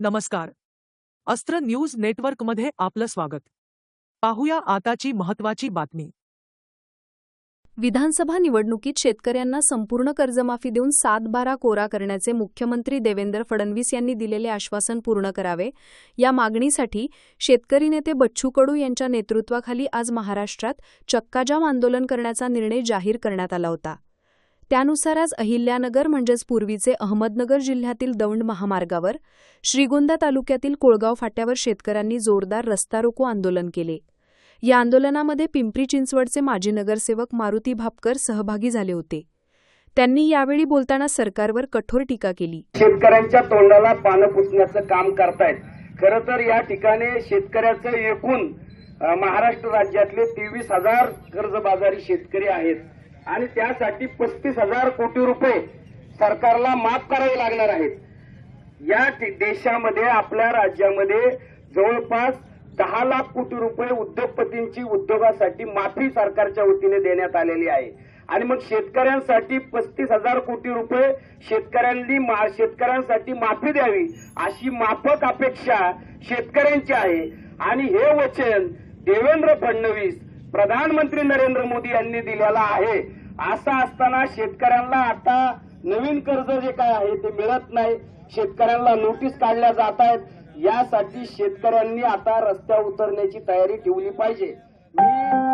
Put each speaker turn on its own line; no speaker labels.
नमस्कार. अस्त्र न्यूज नेटवर्कमध्ये आपलं स्वागत. पाहूया आताची महत्वाची बातमी.
विधानसभा निवडणुकीत शेतकऱ्यांना संपूर्ण कर्जमाफी देऊन सात बारा कोरा करण्याचे मुख्यमंत्री देवेंद्र फडणवीस यांनी दिलेले आश्वासन पूर्ण करावे या मागणीसाठी शेतकरी नेते बच्चू कडू यांच्या नेतृत्वाखाली आज महाराष्ट्रात चक्काजाम आंदोलन करण्याचा निर्णय जाहीर करण्यात आला होता. त्यानुसार आज अहिल्यानगर म्हणजेच पूर्वीचे अहमदनगर जिल्ह्यातील दौंड महामार्गावर श्रीगोंदा तालुक्यातील कोळगाव फाट्यावर शेतकऱ्यांनी जोरदार रस्ता रोको आंदोलन केले. या आंदोलनामध्ये पिंपरी चिंचवडचे माजी नगरसेवक मारुती भापकर सहभागी झाले होते. त्यांनी यावेळी बोलताना सरकारवर कठोर टीका केली.
शेतकऱ्यांच्या तोंडाला पानं पुसण्याचं काम करतायत. खरं तर या ठिकाणी शेतकऱ्याचं एकूण महाराष्ट्र राज्यातले तेवीस हजार कर्जबाजारी शेतकरी आहेत. आणि त्यासाठी पस्तीस हजार कोटी रुपये सरकारला माफ करावे लागणार आहेत. या देशामध्ये आपल्या राज्यामध्ये जवळपास दहा लाख कोटी रुपये उद्योगपतींची उद्योगासाठी माफी सरकारच्या वतीने देण्यात आलेली आहे. आणि मग शेतकऱ्यांसाठी पस्तीस हजार कोटी रुपये शेतकऱ्यांनी मा- शेतकऱ्यांसाठी माफी द्यावी अशी माफक अपेक्षा शेतकऱ्यांची आहे. आणि हे वचन देवेंद्र फडणवीस प्रधानमंत्री नरेंद्र मोदी यांनी दिलेला आहे. असं असताना शेतकऱ्यांना आता नवीन कर्ज जे काय आहे ते मिळत नाही. शेतकऱ्यांना नोटीस काढल्या जात आहेत. यासाठी शेतकऱ्यांनी आता रस्त्यावर उतरण्याची तयारी ठेवली पाहिजे. मी